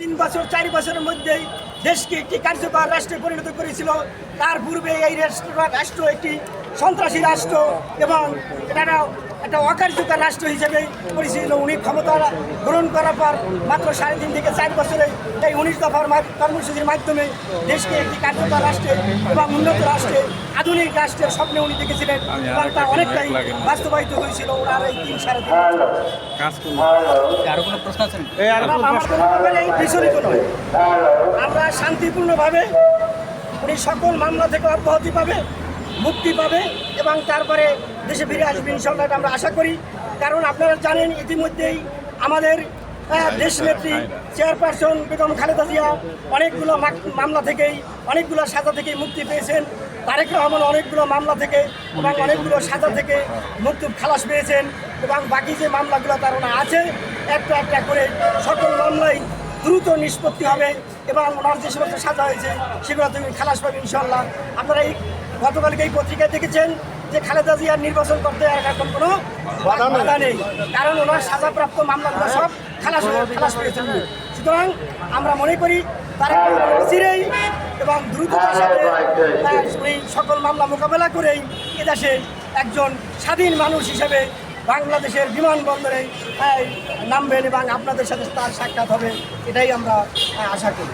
তিন বছর, চার বছরের মধ্যে দেশকে একটি কার্যকর রাষ্ট্রে পরিণত করেছিল। তার পূর্বে এই রাষ্ট্র একটি সন্ত্রাসী রাষ্ট্র এবং এটা একটা- অকার্যকর রাষ্ট্র হিসেবে পরিচিত। উনি ক্ষমতা গ্রহণ করার পর মাত্র সাড়ে তিন থেকে চার বছরে এই উনিশ দফার কর্মসূচির মাধ্যমে দেশকে একটি কার্যকর রাষ্ট্রে এবং উন্নত রাষ্ট্রে আধুনিক রাষ্ট্রের স্বপ্নে উনি দেখেছিলেন এবং তা অনেকটাই বাস্তবায়িত হয়েছিল ওনার এই তিন সাড়ে তিন বিচলিত নয়। আমরা শান্তিপূর্ণভাবে উনি সকল মামলা থেকে অব্যাহতি পাবে। মুক্তি পাবে এবং তারপরে দেশে ফিরে আসবে ইনশাল্লাহ আমরা আশা করি। কারণ আপনারা জানেন ইতিমধ্যেই আমাদের আহ, দেশনেত্রী চেয়ারপারসন বেগম খালেদা জিয়া অনেকগুলো মামলা থেকেই অনেকগুলো সাজা থেকেই মুক্তি পেয়েছেন। তারেক রহমান অনেকগুলো মামলা থেকে এবং অনেকগুলো সাজা থেকে মুক্তি খালাস পেয়েছেন এবং বাকি যে মামলাগুলো তার আছে একটা একটা করে সকল মামলাই দ্রুত নিষ্পত্তি হবে। এবং ওনার যে সমস্ত সাজা হয়েছে সেগুলো তুমি খালাস পাবে ইনশাল্লাহ আপনারা এই গতকালকে এই পত্রিকায় দেখেছেন যে খালেদা জিয়ার নির্বাচন করতে আর এখন কোনো বাধা নেই। কারণ ওনার সাজাপ্রাপ্ত মামলাগুলো সব খালাস খালাস পেয়েছেন সুতরাং আমরা মনে করি তারা এবং দ্রুততার সাথে আহ, সকল মামলা মোকাবেলা করেই এদেশে একজন স্বাধীন মানুষ হিসেবে বাংলাদেশের বিমানবন্দরে নামবেন এবং আপনাদের সাথে তার সাক্ষাৎ হবে এটাই আমরা আশা করি।